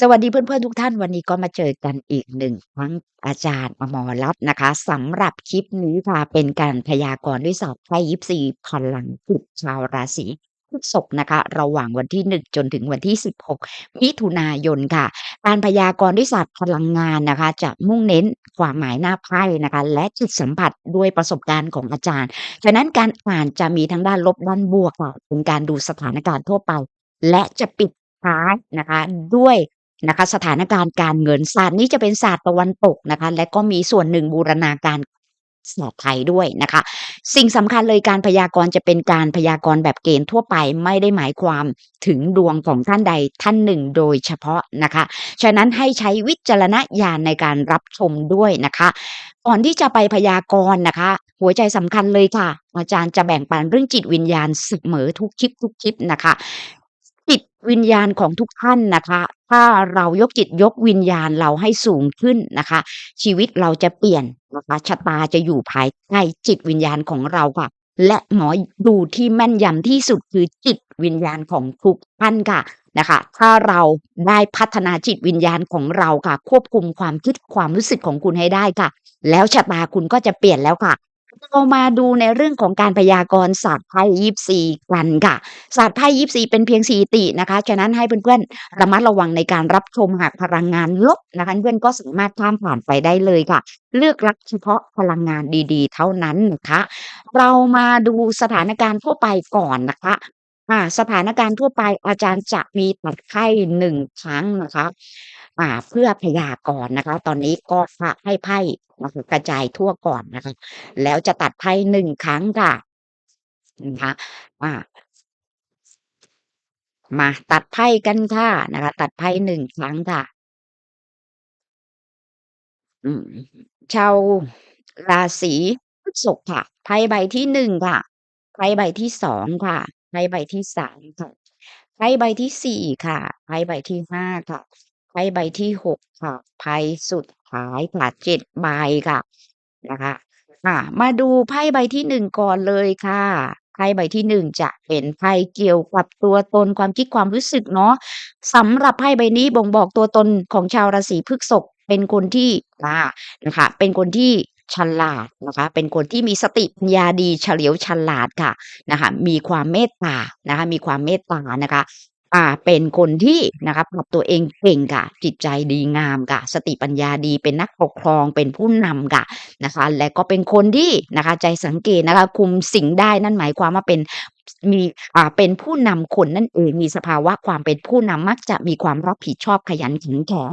สวัสดีเพื่อนๆทุกท่านวันนี้ก็มาเจอกันอีก1ครั้งอาจารย์อมรรัตน์นะคะสำหรับคลิปนี้ค่ะเป็นการพยากรณ์ด้วยศาสตร์ไพ่ยิปซีพลังจิตชาวราศีพฤษภนะคะ ระหว่างวันที่ 1 จนถึงวันที่ 16 มิถุนายนค่ะ การพยากรณ์ด้วยศาสตร์พลังงานนะคะ จะมุ่งเน้นความหมายหน้าไพ่นะคะ และจิตสัมผัสด้วยประสบการณ์ของอาจารย์ฉะนั้นการอ่านจะมีทั้งด้านลบด้านบวกค่ะเป็นการดูสถานการณ์ทั่วไป และจะปิดท้ายนะคะด้วย นะคะสถานการณ์การเงินศาสตร์นี้จะเป็นศาสตร์ตะวันตกนะคะและก็มีส่วนหนึ่งบูรณาการศาสตร์ไทยด้วยนะคะ สิ่งสำคัญเลยการพยากรณ์จะเป็นการพยากรณ์แบบเกณฑ์ทั่วไปไม่ได้หมายความถึงดวงของท่านใดท่านหนึ่งโดยเฉพาะนะคะ ฉะนั้นให้ใช้วิจารณญาณในการรับชมด้วยนะคะก่อนที่จะไปพยากรณ์นะคะ หัวใจสำคัญเลยค่ะ อาจารย์จะแบ่งปันเรื่องจิตวิญญาณเสมอทุกคลิปทุกคลิปนะคะ จิตวิญญาณของทุกท่านนะคะ ถ้าเรายกจิตยกวิญญาณเราให้สูงขึ้นนะคะ ชีวิตเราจะเปลี่ยนนะคะชะตาจะอยู่ภายใต้จิตวิญญาณของเราค่ะ และหมอดูที่แม่นยำที่สุดคือจิตวิญญาณของทุกท่านค่ะนะคะ ถ้าเราได้พัฒนาจิตวิญญาณของเราค่ะ ควบคุมความคิดความรู้สึกของคุณให้ได้ค่ะ แล้วชะตาคุณก็จะเปลี่ยนแล้วค่ะ เรามาดูในเรื่องของการพยากรณ์ศาสตร์ไพ่ยิปซีกันค่ะศาสตร์ไพ่ยิปซีเป็นเพียงสถิตินะคะฉะนั้นให้เพื่อนๆระมัดระวังในการรับชมหากพลังงานลบนะคะเพื่อนก็สามารถข้ามผ่านไปได้เลยค่ะ เลือกรับเฉพาะพลังงานดีๆ เท่านั้นนะคะเรามาดูสถานการณ์ทั่วไปก่อนนะคะอ่าสถานการณ์ทั่วไปอาจารย์จะมีตัดไพ่1ครั้งนะคะ อ่าเพื่อพยากรณ์นะคะ ตอนนี้ก็จะให้ไพ่นะคะกระจายทั่วก่อนนะคะ แล้วจะตัดไพ่1ครั้งค่ะนะคะอ่ามาตัดไพ่กันค่ะนะคะ ตัดไพ่1ครั้งค่ะอืมชาวราศีพฤษภค่ะไพ่ใบที่1ค่ะไพ่ใบที่2ค่ะไพ่ใบที่3ค่ะไพ่ใบที่4ค่ะไพ่ใบที่5ค่ะ ไพ่ใบที่6ค่ะไพ่สุดท้ายค่ะ7ใบค่ะนะคะอ่ามาดูไพ่ใบที่1ก่อนเลยค่ะไพ่ใบที่1จะเป็นไพ่เกี่ยวกับตัวตนความคิดความรู้สึกเนาะสำหรับไพ่ใบนี้บ่งบอกตัวตนของชาวราศีพฤษภเป็นคนที่อ่านะคะเป็นคนที่ฉลาดนะคะ เป็นคนที่มีสติปัญญาดีเฉลียวฉลาดค่ะนะคะ มีความเมตตานะคะ มีความเมตตานะคะ อ่า เป็นคนที่นะคะปรับตัวเองเก่งค่ะ จิตใจดีงามค่ะ สติปัญญาดี เป็นนักปกครอง เป็นผู้นำค่ะนะคะ และก็เป็นคนที่นะคะ ใจสังเกตนะคะ คุมสิ่งได้ นั่นหมายความว่าเป็นมี อ่า เป็นผู้นำคนนั่นเอง มีสภาวะความเป็นผู้นำ มักจะมีความรับผิดชอบ ขยันขันแข็ง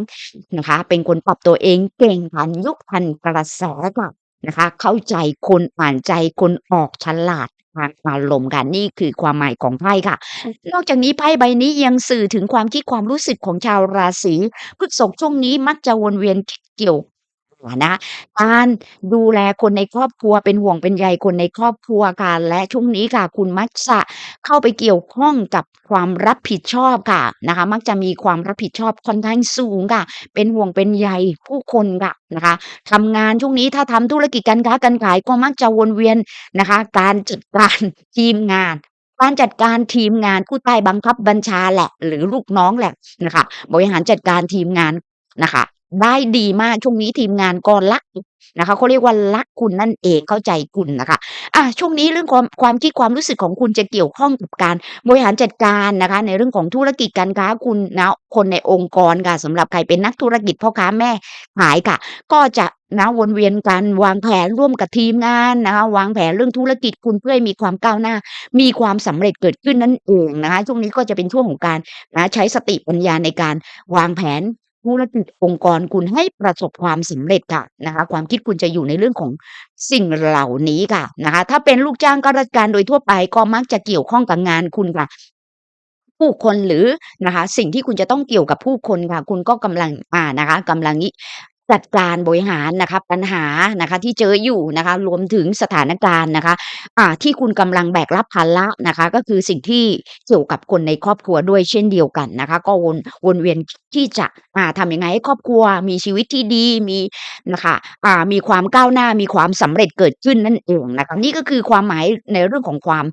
นะคะ เป็นคนปรับตัวเองเก่ง ทันยุค ทันกระแสค่ะ นะคะ เข้าใจคน อ่านใจคนออก ฉลาด ทางอารมณ์ค่ะนี่คือความหมายของไพ่ค่ะ นอกจากนี้ไพ่ใบนี้ยังสื่อถึงความคิดความรู้สึกของชาวราศีพฤษภช่วงนี้มักจะวนเวียนคิดเกี่ยว นะการดูแลคนในครอบครัว เป็นห่วงเป็นใยคนในครอบครัวค่ะ และช่วงนี้ค่ะ คุณมักจะเข้าไปเกี่ยวข้องกับความรับผิดชอบค่ะนะคะ มักจะมีความรับผิดชอบค่อนข้างสูงค่ะ เป็นห่วงเป็นใยผู้คนค่ะนะคะ ทำงานช่วงนี้ถ้าทำธุรกิจการค้าการขาย ก็มักจะวนเวียนนะคะ การจัด การ ทีมงาน การจัดการทีมงาน ผู้ใต้บังคับบัญชาแหละ หรือลูกน้องแหละนะคะ บริหารจัดการทีมงานนะคะ ได้ดีมากช่วงนี้ทีมงานก็รักนะคะเขาเรียกว่ารักคุณนั่นเองเข้าใจคุณนะคะอาช่วงนี้เรื่องความความคิดความรู้สึกของคุณจะเกี่ยวข้องกับการบริหารจัดการนะคะ ในเรื่องของธุรกิจการค้าคุณนะคนในองค์กรค่ะสำหรับใครเป็นนักธุรกิจพ่อค้าแม่ขายค่ะ ก็จะนะวนเวียนกันวางแผนร่วมกับทีมงานนะคะวางแผนเรื่องธุรกิจคุณเพื่อให้มีความก้าวหน้า มีความสำเร็จเกิดขึ้นนั่นเองนะคะช่วงนี้ก็จะเป็นช่วงของการนะใช้สติปัญญาในการวางแผน ธุรกิจองค์กรคุณให้ประสบความสำเร็จค่ะนะคะความคิดคุณจะอยู่ในเรื่องของสิ่งเหล่านี้ค่ะนะคะถ้าเป็นลูกจ้างการาชการโดยทั่วไปก็มักจะเกี่ยวข้องกับงานคุณค่ะผู้คนหรือนะคะสิ่งที่คุณจะต้องเกี่ยวกับผู้คนค่ะ คุณก็กำลังอ่านะคะกำลังงี้ จัดการบริหารนะคะปัญหานะคะที่เจออยู่นะคะรวมถึงสถานการณ์นะคะอ่าที่คุณกำลังแบกรับภาระนะคะ ก็คือสิ่งที่เกี่ยวกับคนในครอบครัวด้วยเช่นเดียวกันนะคะ ก็วนวนเวียนที่จะอ่าทำยังไงให้ครอบครัวมีชีวิตที่ดีมีนะคะอ่ามีความก้าวหน้ามีความสำเร็จเกิดขึ้นนั่นเองนะคะนี่ก็คือความหมายในเรื่องของความ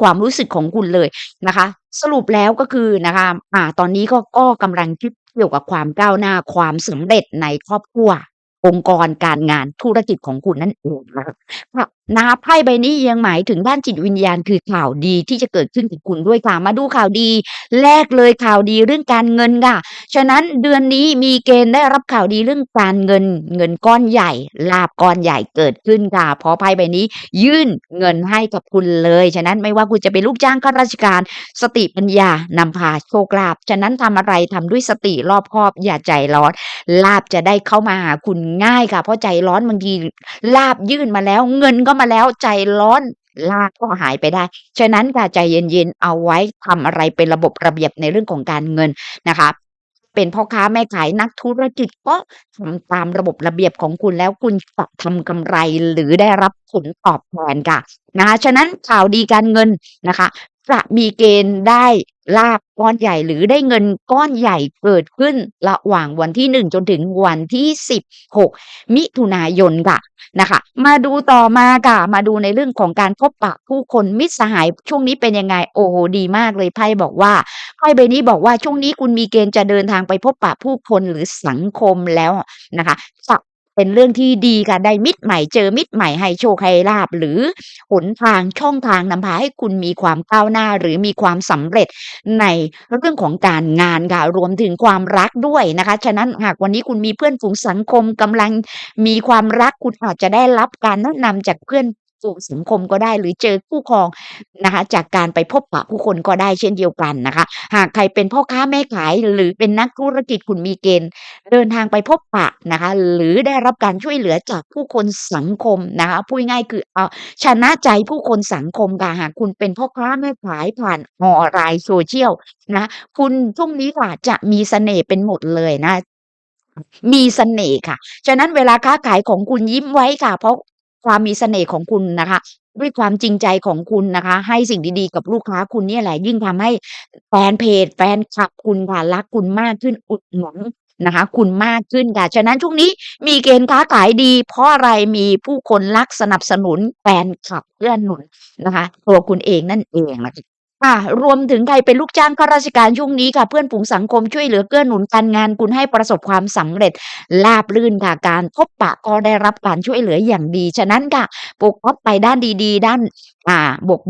ความรู้สึกของคุณเลยนะคะ สรุปแล้วก็คือนะคะอ่าตอนนี้ก็ก็กำลังคิด เกี่ยวกับความก้าวหน้าความสำเร็จในครอบครัว องค์กรการงานธุรกิจของคุณนั่นเองนะคะ นะคะไพ่ใบนี้ยังหมายถึงด้านจิตวิญญาณคือข่าวดีที่จะเกิดขึ้นกับคุณด้วยค่ะ มาดูข่าวดี แรกเลยข่าวดีเรื่องการเงินค่ะ ฉะนั้นเดือนนี้มีเกณฑ์ได้รับข่าวดีเรื่องการเงิน เงินก้อนใหญ่ ลาภก้อนใหญ่เกิดขึ้นค่ะเพราะไพ่ใบนี้ ยื่นเงินให้กับคุณเลย ฉะนั้นไม่ว่าคุณจะเป็นลูกจ้างข้าราชการ สติปัญญานำพาโชคลาภฉะนั้นทำอะไรทำด้วยสติรอบคอบอย่าใจร้อนลาภจะได้เข้ามาหาคุณง่ายค่ะ เพราะใจร้อนบางทีลาภยื่นมาแล้วเงินก็มาแล้วใจร้อนลาภก็หายไปได้ ฉะนั้นค่ะใจเย็นๆเอาไว้ทำอะไรเป็นระบบระเบียบในเรื่องของการเงินนะคะเป็นพ่อค้าแม่ขายนักธุรกิจก็ทำตามระบบระเบียบของคุณแล้วคุณจะทำกำไรหรือได้รับผลตอบแทนค่ะนะคะฉะนั้นข่าวดีการเงินนะคะ จะมีเกณฑ์ได้ ลาภก้อนใหญ่หรือได้เงินก้อนใหญ่เกิดขึ้นระหว่างวันที่ 1 จนถึงวันที่ 16 มิถุนายนค่ะนะคะ มาดูต่อมาค่ะ มาดูในเรื่องของการพบปะผู้คนมิตรสหายช่วงนี้เป็นยังไง?โอ้โฮดีมากเลยไพ่บอกว่าไพ่ใบนี้บอกว่าช่วงนี้คุณมีเกณฑ์จะเดินทางไปพบปะผู้คนหรือสังคมแล้วนะคะจะ เป็นเรื่องที่ดีค่ะได้มิตรใหม่เจอมิตรใหม่ให้โชคให้ลาบหรือหนทางช่องทางนำพาให้คุณมีความก้าวหน้า หรือมีความสำเร็จในเรื่องของการงานค่ะรวมถึงความรักด้วยนะคะ ฉะนั้นหากวันนี้คุณมีเพื่อนฝูงสังคมกำลังมีความรักคุณอาจจะได้รับการแนะนำจากเพื่อน ฝูงสังคมก็ได้หรือเจอคู่ครองนะคะ จากการไปพบปะผู้คนก็ได้เช่นเดียวกันนะคะ หากใครเป็นพ่อค้าแม่ขายหรือเป็นนักธุรกิจคุณมีเกณฑ์ เดินทางไปพบปะนะคะ หรือได้รับการช่วยเหลือจากผู้คนสังคมนะคะพูดง่ายคือเอาชนะใจผู้คนสังคมค่ะหากคุณเป็นพ่อค้าแม่ขายผ่านออนไลน์ Social นะคุณช่วงนี้ค่ะจะมีเสน่ห์เป็นหมดเลยนะมีเสน่ห์ค่ะ ฉะนั้นเวลาค้าขายของคุณยิ้มไว้ค่ะ เพราะ ความมีเสน่ห์ของคุณนะคะ ด้วยความจริงใจของคุณนะคะ ให้สิ่งดีๆกับลูกค้าคุณเนี่ยแหละยิ่งทำให้แฟนเพจ แฟนคลับคุณค่ะรักคุณมากขึ้นอุดหนุนนะคะ คุณมากขึ้นค่ะฉะนั้นช่วงนี้มีเกณฑ์ค้าขายดี เพราะอะไร?มีผู้คนรักสนับสนุนแฟนคลับเพื่อนหนุนนะคะ ตัวคุณเองนั่นเองนะคะ รวมถึงใครเป็นลูกจ้างข้าราชการช่วงนี้ค่ะ เพื่อนฝูงสังคมช่วยเหลือเกื้อหนุนการงานคุณให้ประสบความสำเร็จราบรื่นค่ะ การพบปะก็ได้รับการช่วยเหลืออย่างดี ฉะนั้นค่ะโฟกัสไปด้านดีๆ ด้านอ่า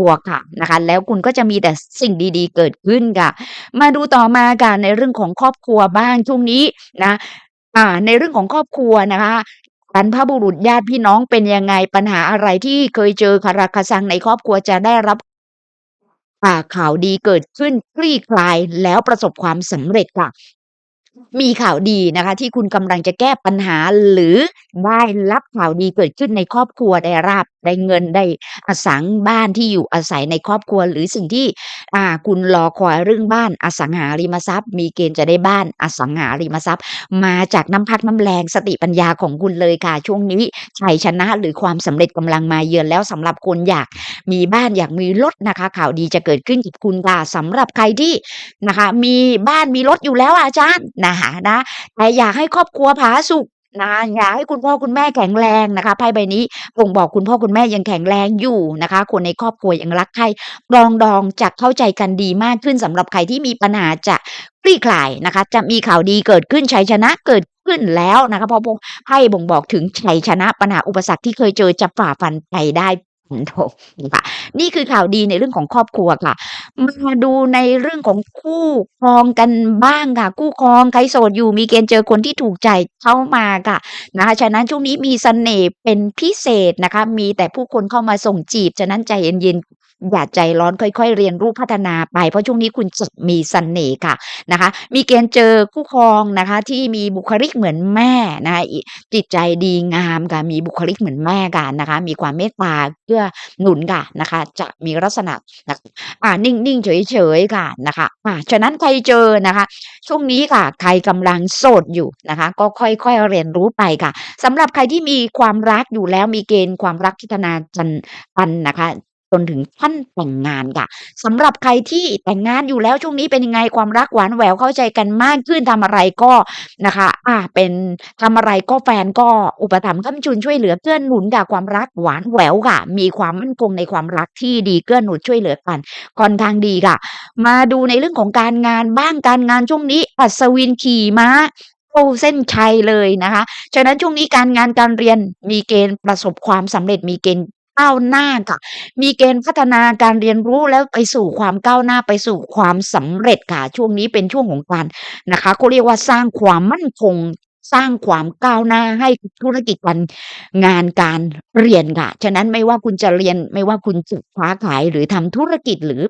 บวกๆค่ะนะคะ แล้วคุณก็จะมีแต่สิ่งดีๆ เกิดขึ้นค่ะ มาดูต่อมาค่ะในเรื่องของครอบครัวบ้างช่วงนี้นะอ่าในเรื่องของครอบครัวนะคะบรรพบุรุษญาติพี่น้องเป็นยังไง?ปัญหาอะไรที่เคยเจอคาราคาซังในครอบครัวจะได้รับ อ่ข่าวดีเกิดขึ้นคลี่คลายแล้วประสบความสำเร็จค่ะ มีข่าวดีนะคะ ที่คุณกำลังจะแก้ปัญหาหรือได้รับข่าวดีเกิดขึ้นในครอบครัวได้รับได้เงินได้อสังบ้านที่อยู่อาศัยในครอบครัว หรือสิ่งที่อ่าคุณรอคอยเรื่องบ้านอสังหาริมทรัพย์ มีเกณฑ์จะได้บ้านอสังหาริมทรัพย์ มาจากน้ำพักน้ำแรงสติปัญญาของคุณเลยค่ะ ช่วงนี้ชัยชนะหรือความสำเร็จกำลังมาเยือนแล้วสำหรับคนอยากมีบ้านอยากมีรถนะคะ ข่าวดีจะเกิดขึ้นกับคุณค่ะสำหรับใครที่นะคะ มีบ้านมีรถอยู่แล้วอะอาจารย์นะคะนะแต่อยากให้ครอบครัวผาสุก นะอยากให้คุณพ่อคุณแม่แข็งแรงนะคะไพ่ใบนี้บ่งบอกคุณพ่อคุณแม่ยังแข็งแรงอยู่นะคะ คนในครอบครัวยังรักใครปรองดองจะเข้าใจกันดีมากขึ้นสำหรับใครที่มีปัญหาจะคลี่คลายนะคะ จะมีข่าวดีเกิดขึ้นชัยชนะเกิดขึ้นแล้วนะคะเพราะพวกไพ่บ่งบอกถึงชัยชนะปัญหาอุปสรรคที่เคยเจอจะฝ่าฟันไปได้ ฟันธงค่ะนี่คือข่าวดีในเรื่องของครอบครัวค่ะ มาดูในเรื่องของคู่ครองกันบ้างค่ะ คู่ครองใครโสดอยู่มีเกณฑ์เจอคนที่ถูกใจเข้ามาค่ะนะคะฉะนั้นช่วงนี้มีเสน่ห์เป็นพิเศษนะคะ มีแต่ผู้คนเข้ามาส่งจีบ ฉะนั้นใจเย็น อย่าใจร้อนค่อยๆ เรียนรู้พัฒนาไป เพราะช่วงนี้คุณจะมีเสน่ห์ค่ะนะคะ มีเกณฑ์เจอคู่ครองนะคะ ที่มีบุคลิกเหมือนแม่นะคะจิตใจดีงามค่ะมีบุคลิกเหมือนแม่ค่ะนะคะ มีความเมตตาเกื้อหนุนค่ะนะคะ จะมีลักษณะอ่านิ่งๆเฉยๆค่ะนะคะอ่าฉะนั้นใครเจอนะคะ ช่วงนี้ค่ะ ใครกำลังโสดอยู่นะคะ ก็ค่อยๆเรียนรู้ไปค่ะสำหรับใครที่มีความรักอยู่แล้วมีเกณฑ์ความรักพัฒนาจันกันนะคะ จนถึงขั้นแต่งงานค่ะสำหรับใครที่แต่งงานอยู่แล้วช่วงนี้เป็นยังไงความรักหวานแหววเข้าใจกันมากขึ้นทำอะไรก็นะคะ อ่าเป็นทำอะไรก็แฟนก็อุปถัมภ์ค้ำจุนช่วยเหลือเกื้อหนุนค่ะความรักหวานแหววค่ะ มีความมั่นคงในความรักที่ดีเกื้อหนุนช่วยเหลือกันค่อนข้างดีค่ะ มาดูในเรื่องของการงานบ้างการงานช่วงนี้อัศวินขี่ม้าเข้าเส้นชัยเลยนะคะ ฉะนั้นช่วงนี้การงานการเรียนมีเกณฑ์ประสบความสำเร็จมีเกณฑ์ ก้าวหน้าค่ะ มีเกณฑ์พัฒนาการเรียนรู้แล้วไปสู่ความก้าวหน้าไปสู่ความสำเร็จค่ะ ช่วงนี้เป็นช่วงของการนะคะเขาเรียกว่าสร้างความมั่นคงสร้างความก้าวหน้าให้ธุรกิจการงานการเรียนค่ะ ฉะนั้นไม่ว่าคุณจะเรียนไม่ว่าคุณจะค้าขายหรือทำธุรกิจหรือ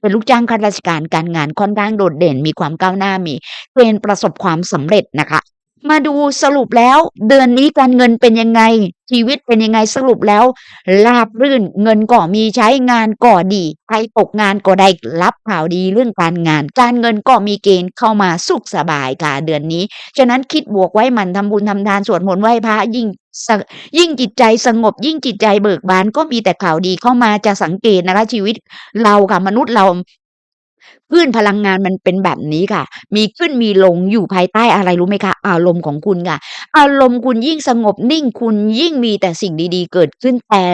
เป็นลูกจ้างข้าราชการการงานค่อนข้างโดดเด่น มีความก้าวหน้ามีเกณฑ์ประสบความสำเร็จนะคะ มาดูสรุปแล้ว เดือนนี้การเงินเป็นยังไง ชีวิตเป็นยังไงสรุปแล้วราบรื่นเงินก็มีใช้งานก็ดีใครตกงานก็ได้รับข่าวดีเรื่องการงาน การเงินก็มีเกณฑ์เข้ามาสุขสบายค่ะเดือนนี้ ฉะนั้นคิดบวกไว้มันทำบุญทำทานสวดมนต์ไหว้พระยิ่งยิ่งจิตใจสงบ ยิ่งจิตใจเบิกบานก็มีแต่ข่าวดีเข้ามาจะสังเกตนะคะชีวิตเราค่ะมนุษย์เรา คลื่นพลังงานมันเป็นแบบนี้ค่ะ มีขึ้นมีลงอยู่ภายใต้อะไรรู้ไหมคะอารมณ์ของคุณค่ะ อารมณ์คุณยิ่งสงบนิ่งคุณยิ่งมีแต่สิ่งดีๆ เกิดขึ้นแต่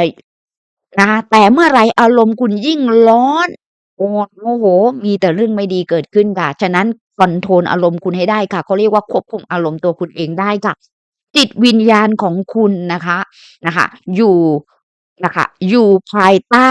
นะคะแต่เมื่อไรอารมณ์คุณยิ่งร้อนโกรธโมโห มีแต่เรื่องไม่ดีเกิดขึ้นค่ะ ฉะนั้นคอนโทรลอารมณ์คุณให้ได้ค่ะเขาเรียกว่าควบคุมอารมณ์ตัวคุณเองได้ค่ะจิตวิญญาณของคุณนะคะนะคะ อยู่นะคะ อยู่ภายใต้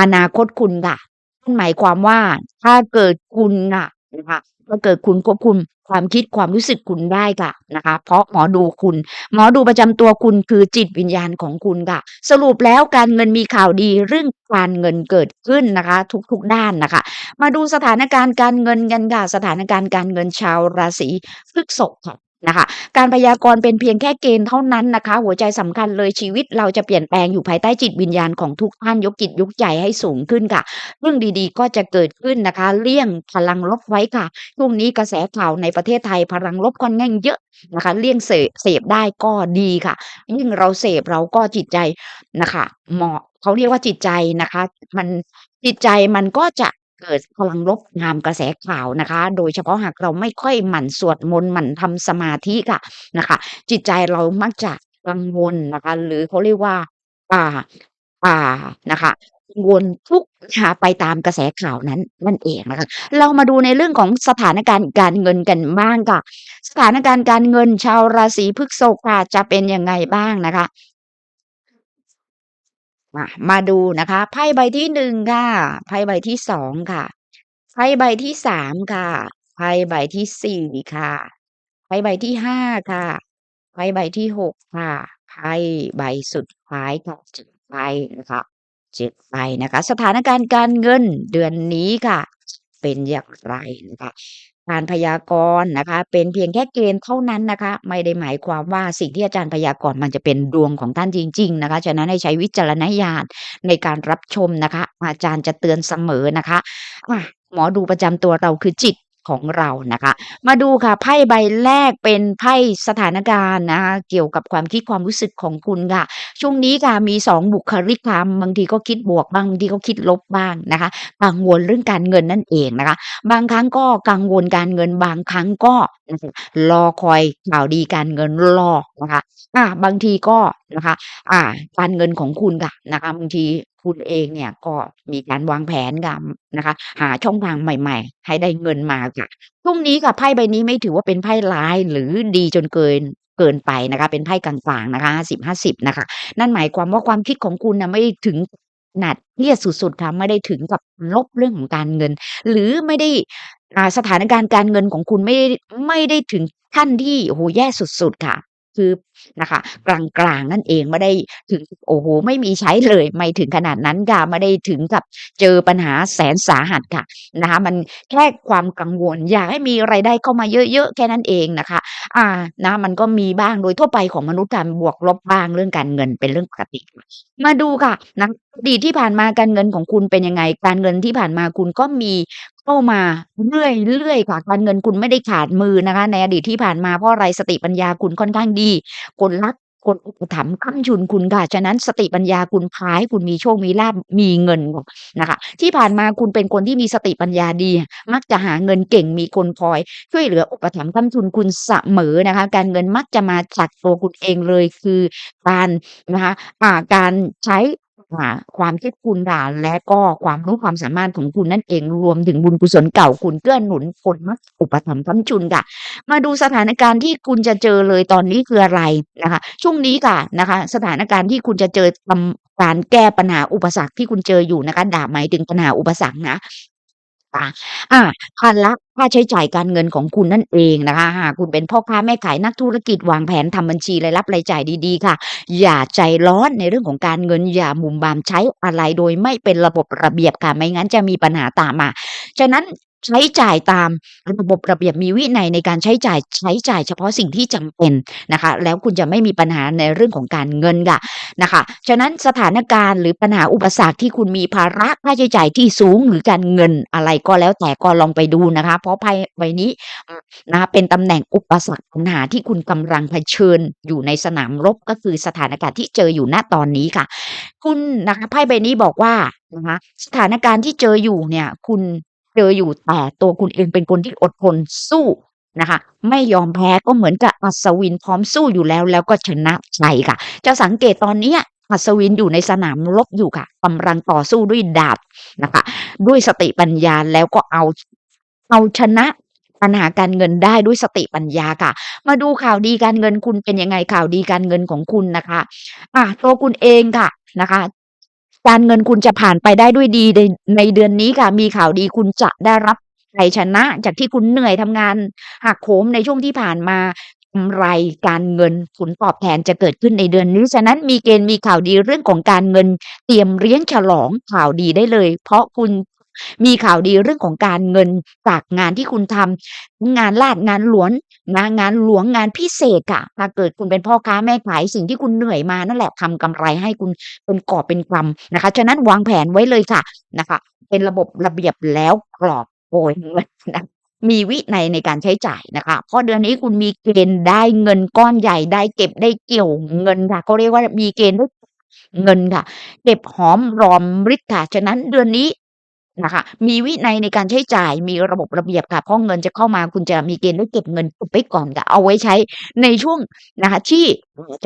อนาคตคุณค่ะ นั่นหมายความว่า ถ้าเกิดคุณน่ะนะคะ ถ้าเกิดคุณควบคุมความคิด ความรู้สึกคุณได้ค่ะนะคะ เพราะหมอดูคุณ หมอดูประจำตัวคุณ คือจิตวิญญาณของคุณค่ะ สรุปแล้วการเงินมีข่าวดี เรื่องการเงินเกิดขึ้นนะคะ ทุก ๆ ด้านนะคะมาดูสถานการณ์การเงินกันค่ะ สถานการณ์การเงินชาวราศีพฤษภค่ะ นะคะ การพยากรณ์เป็นเพียงแค่เกณฑ์เท่านั้นนะคะ หัวใจสำคัญเลยชีวิตเราจะเปลี่ยนแปลงอยู่ภายใต้จิตวิญญาณของทุกท่านยกจิตยกใจให้สูงขึ้นค่ะ เรื่องดีๆ ก็จะเกิดขึ้นนะคะ เลี่ยงพลังลบไว้ค่ะช่วงนี้กระแสข่าวในประเทศไทยพลังลบค่อนข้างเยอะนะคะ เลี่ยงเสพเสพได้ก็ดีค่ะ ยิ่งเราเสพเราก็จิตใจนะคะเหมาะเขาเรียกว่าจิตใจนะคะ มันจิตใจมันก็จะ เกิดพลังลบตามกระแสข่าวนะคะ โดยเฉพาะหากเราไม่ค่อยหมั่นสวดมนต์หมั่นทำสมาธิค่ะนะคะ จิตใจเรามักจะกังวลนะคะ หรือเขาเรียกว่าอ่าอ่านะคะกังวลทุกข์ไปตามกระแสข่าวนั้นนั่นเองนะคะเรามาดูในเรื่องของสถานการณ์การเงินกันบ้างค่ะ สถานการณ์การเงินชาวราศีพฤษภค่ะจะเป็นยังไงบ้างนะคะ มามาดูนะคะไพ่ใบที่หนึ่งค่ะไพ่ใบที่สองค่ะไพ่ใบที่สามค่ะไพ่ใบที่สี่ค่ะไพ่ใบที่ห้าค่ะไพ่ใบที่หกค่ะไพ่ใบสุดท้ายค่ะจ็ดใบนะคะจ็ดใบนะคะ สถานการณ์การเงินเดือนนี้ค่ะ เป็นอย่างไรนะคะ การพยากรณ์นะคะ เป็นเพียงแค่เกณฑ์เท่านั้นนะคะ ไม่ได้หมายความว่าสิ่งที่อาจารย์พยากรณ์มันจะเป็นดวงของท่านจริง ๆ นะคะ ฉะนั้นให้ใช้วิจารณญาณในการรับชมนะคะ อาจารย์จะเตือนเสมอนะคะอะหมอดูประจำตัวเราคือจิต ของเรานะคะ มาดูค่ะไพ่ใบแรกเป็นไพ่สถานการณ์นะคะเกี่ยวกับความคิดความรู้สึกของคุณค่ะ ช่วงนี้ค่ะมีสองบุคลิกค่ะบางทีก็คิดบวกบางทีก็คิดลบบ้างนะคะ กังวลเรื่องการเงินนั่นเองนะคะ บางครั้งก็กังวลการเงินบางครั้งก็รอคอยข่าวดีการเงินรอนะคะอ่าบางทีก็นะคะ อ่า การเงินของคุณค่ะนะคะบางที คุณเองเนี่ยก็มีการวางแผนค่ะนะคะ หาช่องทางใหม่ ๆ ให้ได้เงินมาค่ะ ช่วงนี้ค่ะ ไพ่ใบนี้ไม่ถือว่าเป็นไพ่ร้าย หรือดีจนเกิน เกินไปนะคะ เป็นไพ่กลางๆ นะคะ 50-50 นะคะ นั่นหมายความว่า ความคิดของคุณน่ะไม่ถึงขนาดเครียดสุด ๆ ค่ะ ไม่ได้ถึงกับลบเรื่องของการเงิน หรือไม่ได้ อ่า สถานการณ์การเงินของคุณไม่ได้ ไม่ได้ถึงขั้นที่ โอ้โฮ แย่สุด ๆ ค่ะ คือนะคะ กลางๆนั่นเองไม่ได้ถึงโอ้โฮไม่มีใช้เลยไม่ถึงขนาดนั้นค่ะไม่ได้ถึงกับเจอปัญหาแสนสาหัสค่ะนะคะ มันแค่ความกังวลอยากให้มีรายได้เข้ามาเยอะๆแค่นั้นเองนะคะ อ่านะมันก็มีบ้างโดยทั่วไปของมนุษย์ค่ะบวกลบบ้างเรื่องการเงินเป็นเรื่องปกติ มาดูค่ะนะอดีตที่ผ่านมาการเงินของคุณเป็นยังไง การเงินที่ผ่านมาคุณก็มี เข้ามาเรื่อยๆค่ะการเงินคุณไม่ได้ขาดมือนะคะ ในอดีตที่ผ่านมาเพราะอะไรสติปัญญาคุณค่อนข้างดีคนรักคนอุปถัมภ์ค้ำจุนคุณค่ะ ฉะนั้นสติปัญญาคุณพาให้คุณมีโชค มีลาภมีเงินค่ะนะคะ ที่ผ่านมาคุณเป็นคนที่มีสติปัญญาดี มักจะหาเงินเก่ง มีคนคอย ช่วยเหลืออุปถัมภ์ค้ำจุนคุณเสมอนะคะ การเงินมักจะมาจากตัวคุณเองเลยคือการนะคะอ่าการใช้ ค่ะ ความคิดคุณค่ะ และก็ความรู้ความสามารถของคุณนั่นเอง รวมถึงบุญกุศลเก่าคุณเกื้อหนุนคนมักอุปถัมภ์ค้ำจุนค่ะ มาดูสถานการณ์ที่คุณจะเจอเลยตอนนี้คืออะไรนะคะ ช่วงนี้ค่ะนะคะ สถานการณ์ที่คุณจะเจอทำการแก้ปัญหาอุปสรรคที่คุณเจออยู่นะคะดาหมายถึงปัญหาอุปสรรคนะ ค่ะอาภาระค่าใช้จ่ายการเงินของคุณนั่นเองนะคะ หากคุณเป็นพ่อค้าแม่ขายนักธุรกิจวางแผนทำบัญชีรายรับรายจ่ายดีๆ ค่ะ อย่าใจร้อนในเรื่องของการเงินอย่ามุมบามใช้อะไรโดยไม่เป็นระบบระเบียบค่ะ ไม่งั้นจะมีปัญหาตามมา ฉะนั้น ใช้จ่ายตามระบบระเบียบมีวินัยในการใช้จ่ายใช้จ่ายเฉพาะสิ่งที่จำเป็นนะคะ แล้วคุณจะไม่มีปัญหาในเรื่องของการเงินค่ะนะคะฉะนั้นสถานการณ์หรือปัญหาอุปสรรคที่คุณมีภาระค่าใช้จ่ายที่สูงหรือการเงินอะไรก็แล้วแต่ก็ลองไปดูนะคะ เพราะไพ่ใบนี้นะคะเป็นตำแหน่งอุปสรรคปัญหาที่คุณกำลังเผชิญอยู่ในสนามรบก็คือสถานการณ์ที่เจออยู่ณตอนนี้ค่ะ คุณนะคะไพ่ใบนี้บอกว่านะคะสถานการณ์ที่เจออยู่เนี่ย คุณ เจออยู่แต่ตัวคุณเองเป็นคนที่อดทนสู้นะคะ ไม่ยอมแพ้ก็เหมือนกับอัศวินพร้อมสู้อยู่แล้ว แล้วก็ชนะชัยค่ะ จะสังเกตตอนนี้อัศวินอยู่ในสนามรบอยู่ค่ะกำลังต่อสู้ด้วยดาบนะคะ ด้วยสติปัญญาแล้วก็เอาเอาชนะปัญหาการเงินได้ด้วยสติปัญญาค่ะ มาดูข่าวดีการเงินคุณเป็นยังไงข่าวดีการเงินของคุณนะคะอาตัวคุณเองค่ะนะคะ การเงินคุณจะผ่านไปได้ด้วยดีในในเดือนนี้ค่ะ มีข่าวดีคุณจะได้รับชัยชนะ จากที่คุณเหนื่อยทำงานหักโหมในช่วงที่ผ่านมากำไรการเงินผลตอบแทนจะเกิดขึ้นในเดือนนี้ ฉะนั้นมีเกณฑ์มีข่าวดีเรื่องของการเงิน เตรียมเลี้ยงฉลองข่าวดีได้เลย เพราะคุณ มีข่าวดีเรื่องของการเงินจากงานที่คุณทำงานราษฎร์งานหลวงนงานหลวงงานพิเศษค่ะถ้าเกิดคุณเป็นพ่อค้าแม่ขายสิ่งที่คุณเหนื่อยมานั่นแหละทำกำไรให้คุณเป็นกอบเป็นกำนะคะ ฉะนั้นวางแผนไว้เลยค่ะนะคะ เป็นระบบระเบียบแล้วกรอบโกยเงินนะมีวินัยในการใช้จ่ายนะคะ เพราะเดือนนี้คุณมีเกณฑ์ได้เงินก้อนใหญ่ได้เก็บได้เกี่ยวเงินค่ะเขาเรียกว่ามีเกณฑ์ได้เงินค่ะ เก็บหอมรอมริบค่ะ ฉะนั้นเดือนนี้ นะคะ มีวินัยในการใช้จ่าย มีระบบระเบียบค่ะ เพราะเงินจะเข้ามา คุณจะมีเกณฑ์ได้เก็บเงินเก็บไว้ก่อนค่ะ เอาไว้ใช้ในช่วงนะคะ ที่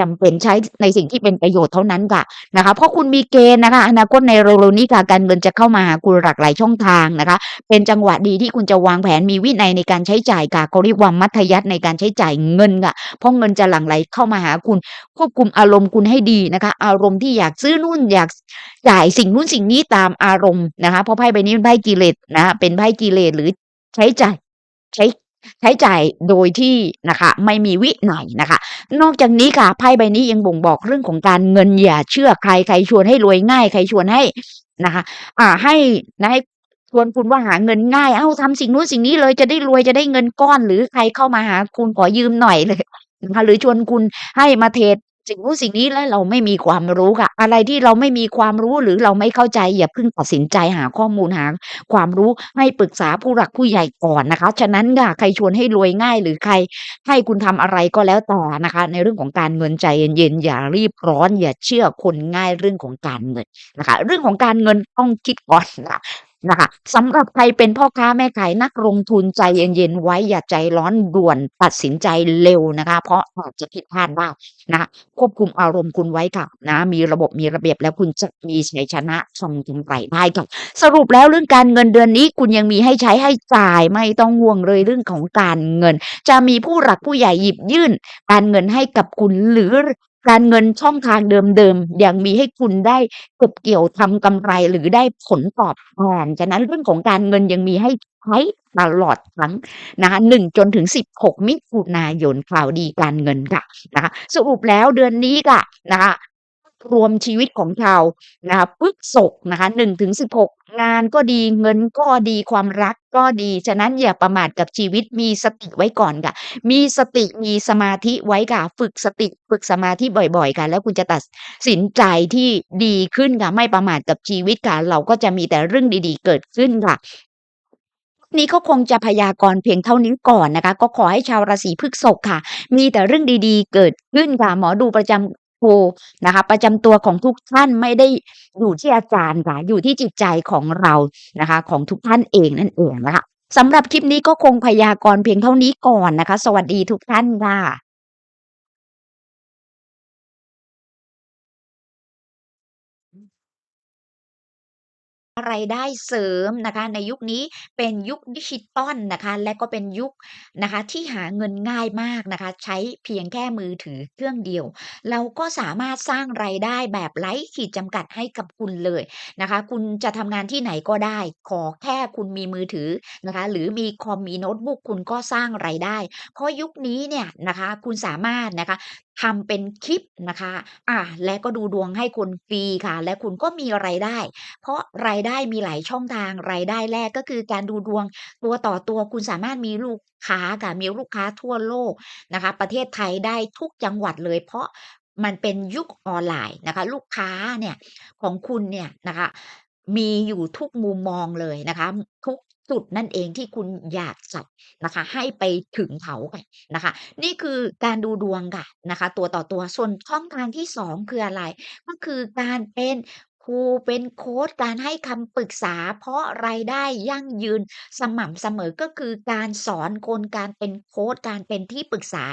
จำเป็นใช้ในสิ่งที่เป็นประโยชน์เท่านั้นค่ะนะคะ เพราะคุณมีเกณฑ์นะคะ อนาคตในเร็วๆนี้ค่ะการเงินจะเข้ามาหาคุณหลากหลายช่องทางนะคะ เป็นจังหวะดีที่คุณจะวางแผนมีวินัยในการใช้จ่ายค่ะเขาเรียกว่ามัธยัสถ์ในการใช้จ่ายเงินค่ะ เพราะเงินจะหลั่งไหลเข้ามาหาคุณ ควบคุมอารมณ์คุณให้ดีนะคะ อารมณ์ที่อยากซื้อนู่นอยากจ่ายสิ่งนู้นสิ่งนี้ตามอารมณ์นะคะเพราะไพ่ใบนี้เป็นไพ่กิเลสนะ เป็นไพ่กิเลสหรือใช้จ่ายใช้ใช้จ่ายโดยที่นะคะ ไม่มีวินัยนะคะ นอกจากนี้ค่ะไพ่ใบนี้ยังบ่งบอกเรื่องของการเงินอย่าเชื่อใครใครชวนให้รวยง่าย ใครชวนให้นะคะ อ่าให้นะให้ชวนคุณว่าหาเงินง่าย เอ้าวทำสิ่งนู้นสิ่งนี้เลยจะได้รวยจะได้เงินก้อน หรือใครเข้ามาหาคุณขอยืมหน่อยเลยนะคะหรือชวนคุณให้มาเทรด สิ่งนู้นสิ่งนี้แล้วเราไม่มีความรู้ค่ะ อะไรที่เราไม่มีความรู้หรือเราไม่เข้าใจอย่าเพิ่งตัดสินใจหาข้อมูลหาความรู้ให้ปรึกษาผู้หลักผู้ใหญ่ก่อนนะคะ ฉะนั้นค่ะใครชวนให้รวยง่ายหรือใครให้คุณทำอะไรก็แล้วแต่นะคะ ในเรื่องของการเงินใจเย็นๆอย่ารีบร้อน อย่าเชื่อคนง่ายเรื่องของการเงินนะคะ เรื่องของการเงินต้องคิดก่อนค่ะ นะคะสำหรับใครเป็นพ่อค้าแม่ขายนักลงทุนใจเย็นๆไว้อย่าใจร้อนด่วนตัดสินใจเร็วนะคะ เพราะอาจจะผิดพลาดได้นะควบคุมอารมณ์คุณไว้ค่ะนะมีระบบมีระเบียบแล้วคุณจะมีชัยชนะทำกำไรได้ค่ะสรุปแล้วเรื่องการเงินเดือนนี้คุณยังมีให้ใช้ให้จ่ายไม่ต้องห่วงเลยเรื่องของการเงิน จะมีผู้หลักผู้ใหญ่หยิบยื่น การเงินให้กับคุณหรือ การเงินช่องทางเดิม ๆ ยังมีให้คุณได้เก็บเกี่ยวทำกำไรหรือได้ผลตอบแทน ฉะนั้นเรื่องของการเงินยังมีให้ใช้ตลอดทั้งนะคะหนึ่งจนถึง 16 มิถุนายนข่าวดีการเงินค่ะนะคะสรุปแล้วเดือนนี้ค่ะนะคะ รวมชีวิตของชาวนะคะพฤกษภนะคะ1-16งถึงสิบหกงานก็ดีเงินก็ดีความรักก็ดี ฉะนั้นอย่าประมาทกับชีวิตมีสติไว้ก่อนค่ะ มีสติมีสมาธิไว้ค่ะ ฝึกสติฝึกสมาธิบ่อยๆ ค่ะ แล้วคุณจะตัดสินใจที่ดีขึ้นค่ะ ไม่ประมาทกับชีวิตค่ะ เราก็จะมีแต่เรื่องดีๆ เกิดขึ้นค่ะนี้ก็คงจะพยากรณ์เพียงเท่านี้ก่อนนะคะ ก็ขอให้ชาวราศีพฤษภค่ะ มีแต่เรื่องดีๆ เกิดขึ้นค่ะ หมอดูประจำ ครูนะคะ ประจำตัวของทุกท่านไม่ได้อยู่ที่อาจารย์ค่ะอยู่ที่จิตใจของเรานะคะ ของทุกท่านเองนั่นเองนะคะสำหรับคลิปนี้ก็คงพยากรณ์เพียงเท่านี้ก่อนนะคะ สวัสดีทุกท่านค่ะ รายได้เสริมนะคะ ในยุคนี้เป็นยุคดิจิทัลนะคะ และก็เป็นยุคนะคะที่หาเงินง่ายมากนะคะ ใช้เพียงแค่มือถือเครื่องเดียว เราก็สามารถสร้างรายได้แบบไร้ขีดจำกัดให้กับคุณเลยนะคะ คุณจะทำงานที่ไหนก็ได้ ขอแค่คุณมีมือถือนะคะ หรือมีคอมมีโน้ตบุ๊กคุณก็สร้างรายได้ เพราะยุคนี้เนี่ยนะคะ คุณสามารถนะคะ ทำเป็นคลิปนะคะอาและก็ดูดวงให้คนฟรีค่ะ และคุณก็มีรายได้ เพราะรายได้มีหลายช่องทาง รายได้แรกก็คือการดูดวงตัวต่อตัวคุณสามารถมีลูกค้าค่ะมีลูกค้าทั่วโลกนะคะ ประเทศไทยได้ทุกจังหวัดเลย เพราะมันเป็นยุคออนไลน์นะคะ ลูกค้าเนี่ยของคุณเนี่ยนะคะมีอยู่ทุกมุมมองเลยนะคะ ทุก จุดนั่นเองที่คุณอยากจัดนะคะ ให้ไปถึงเขาค่ะนะคะ นี่คือการดูดวงค่ะนะคะ ตัวต่อตัวส่วนช่องทางที่2คืออะไร ก็คือการเป็น ครูเป็นโคชการให้คำปรึกษา เพราะรายได้ยั่งยืนสม่ำเสมอก็คือการสอนคนการเป็นโคชการเป็นที่ปรึกษา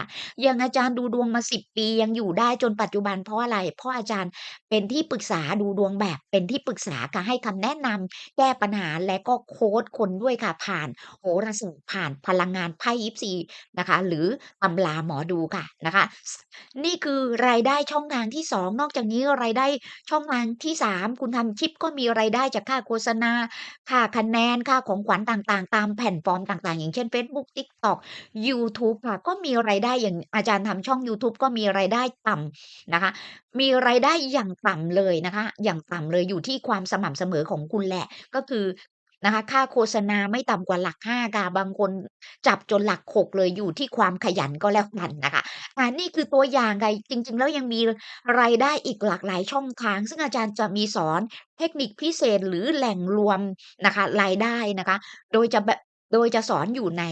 อย่างอาจารย์ดูดวงมา10ปียังอยู่ได้จนปัจจุบันเพราะอะไร เพราะอาจารย์เป็นที่ปรึกษาดูดวงแบบเป็นที่ปรึกษาค่ะให้คำแนะนำแก้ปัญหาและก็โคชคนด้วยค่ะผ่านโหราศาสตร์ผ่านพลังงานไพ่ยิปซีนะคะ หรือตำราหมอดูค่ะนะคะ นี่คือรายได้ช่องทางที่2นอกจากนี้รายได้ช่องทางที่3 คุณทำคลิปก็มีรายได้จากค่าโฆษณา ค่าคะแนน ค่าของขวัญต่างๆ ตามแผ่นฟอร์มต่างๆ อย่างเช่นเฟซบุ๊ก TikTok ยูทูบค่ะ ก็มีรายได้อย่างอาจารย์ทำช่องยูทูบก็มีรายได้ต่ำนะคะ มีรายได้อย่างต่ำเลยนะคะ อย่างต่ำเลยอยู่ที่ความสม่ำเสมอของคุณแหละ ก็คือ นะคะค่าโฆษณาไม่ต่ำกว่าหลักห้าค่ะบางคนจับจนหลักหกเลยอยู่ที่ความขยันก็แล้วกันนะคะอานี่คือตัวอย่างค่ะจริง ๆ แล้วยังมีรายได้อีกหลากหลายช่องทาง ซึ่งอาจารย์จะมีสอนเทคนิคพิเศษหรือแหล่งรวมนะคะรายได้นะคะ โดยจะแบบโดยจะสอนอยู่ใน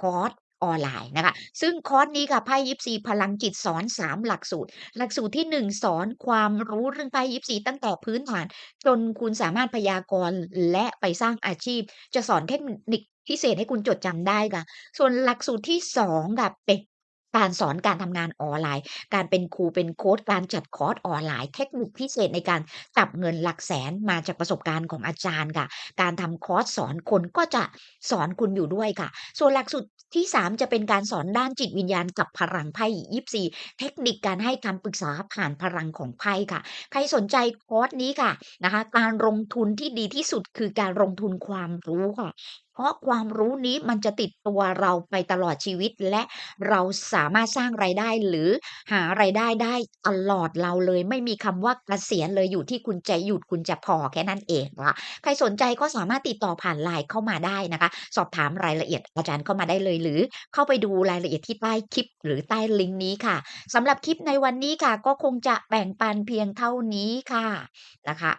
คอร์ส ออนไลน์นะคะ ซึ่งคอร์สนี้ค่ะไพ่ยิปซีพลังจิตสอน 3 หลักสูตร หลักสูตรที่ 1 สอนความรู้เรื่องไพ่ยิปซีตั้งแต่พื้นฐาน จนคุณสามารถพยากรณ์และไปสร้างอาชีพ จะสอนเทคนิคพิเศษให้คุณจดจำได้ค่ะ ส่วนหลักสูตรที่2ค่ะเป็น การสอนการทำงานออนไลน์ การเป็นครูเป็นโคชการจัดคอร์สออนไลน์ เทคนิคพิเศษในการจับเงินหลักแสนมาจากประสบการณ์ของอาจารย์ค่ะ การทำคอร์สสอนคนก็จะสอนคุณอยู่ด้วยค่ะ ส่วนหลักสูตรที่ 3 จะเป็นการสอนด้านจิตวิญญาณกับพลังไพ่ยิปซีเทคนิคการให้คำปรึกษาผ่านพลังของไพ่ค่ะ ใครสนใจคอร์สนี้ค่ะนะคะ การลงทุนที่ดีที่สุดคือการลงทุนความรู้ค่ะ เพราะความรู้นี้มันจะติดตัวเราไปตลอดชีวิต และเราสามารถสร้างรายได้ หรือหารายได้ได้ตลอดเราเลย ไม่มีคำว่าเกษียณเลยอยู่ที่คุณจะหยุดคุณจะพอแค่นั้นเองค่ะใครสนใจก็สามารถติดต่อผ่าน LINE เข้ามาได้นะคะ สอบถามรายละเอียดอาจารย์เข้ามาได้เลย หรือเข้าไปดูรายละเอียดที่ใต้คลิป หรือใต้ลิงก์นี้ค่ะสำหรับคลิปในวันนี้ค่ะ ก็คงจะแบ่งปันเพียงเท่านี้ค่ะนะคะ